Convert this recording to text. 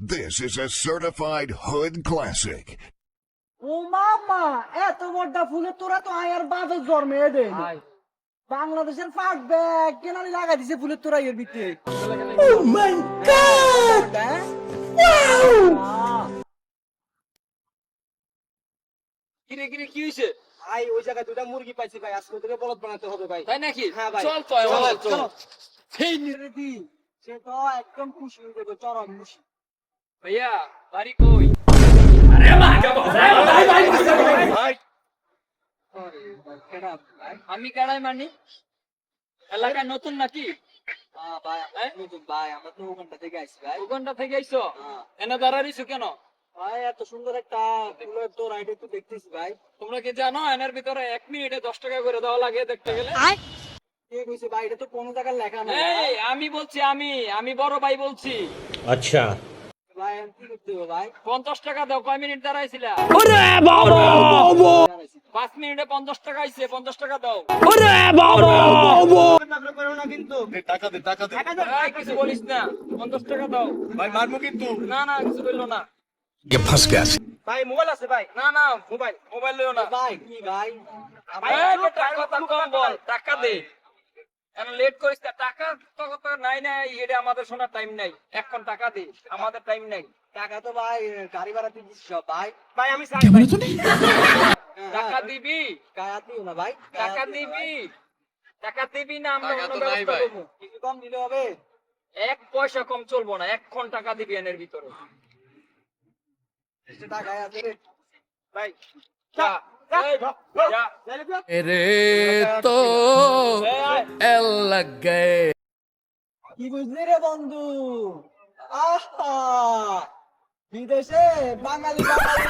This is a certified hood classic. ও মামা এত বড়টা ফুলের তোরা তো আয়ার বাপে জন্মে দেয় বাংলাদেশের ফাট ব্যাগ কেনানি লাগাই দিছে ফুলের তোরা এর ভিতরে। ও মাই গড কিরে কিরে কি হয়েছে ভাই ওই জায়গায় দুটা মুরগি পাইছি ভাই আজকে থেকে বলদ বানাতে হবে ভাই। তাই নাকি? হ্যাঁ ভাই। চল তো চল চল সেই নিরেদি সে তো একদম খুশি হয়ে যাবে চরম খুশি। ভাইয়া বাড়ি কই আমি কাড়াই মানি এলাকায় নতুন নাকি ভাই হ্যাঁ? নতুন ভাই আমরা তো ওখানটা থেকে আইছি ভাই ওখানটা থেকে আইছো হ্যাঁ। এনে দাঁড়াইছো কেন ভাই এত সুন্দর একটা ফুলের তোর আইডি একটু দেখতেছি ভাই তোমরা কি জানো এনের ভিতরে এক মিনিটে দশ টাকা করে দেওয়া লাগে দেখতে গেলে কে কইছে ভাই এটা তো কোনো জায়গায় লেখা নাই এই আমি বলছি আমি আমি বড় ভাই বলছি अच्छा পঞ্চাশ টাকা দাও কয় মিনিট দাঁড়াইছিলা? পাঁচ মিনিটে পঞ্চাশ টাকা আইছে পঞ্চাশ টাকা দাও। এই, কিছু বলিস না পঞ্চাশ টাকা দাও। ভাই মারবো কিন্তু। না না কিছু বলল না। ভাই মোবাইল আছে ভাই। না না মোবাইল মোবাইল লইও না। ভাই কি ভাই? বেটা, কম বল টাকা দে। লেট করিস টাকা? তো নাই নাই এটা আমাদের শোনার টাইম নাই। এখন টাকা দে আমাদের টাইম নাই। টাকা তো ভাই গাড়ি ভাড়া তুই দিস ভাই। ভাই আমি টাকা দিবি? টাকা দিও না ভাই। টাকা দিবি? টাকা দিবি না আমরা অন্য ব্যবস্থা করব। কিছু কম দিলে হবে। এক পয়সা কম চলবো না এক্ষণ টাকা দিবি এনের ভিতরে। টাকায় ভাই রে তো লাগ। গায়ে কি বুঝলি রে বন্ধু? আহা! বিদেশে বাঙালি বাঙালি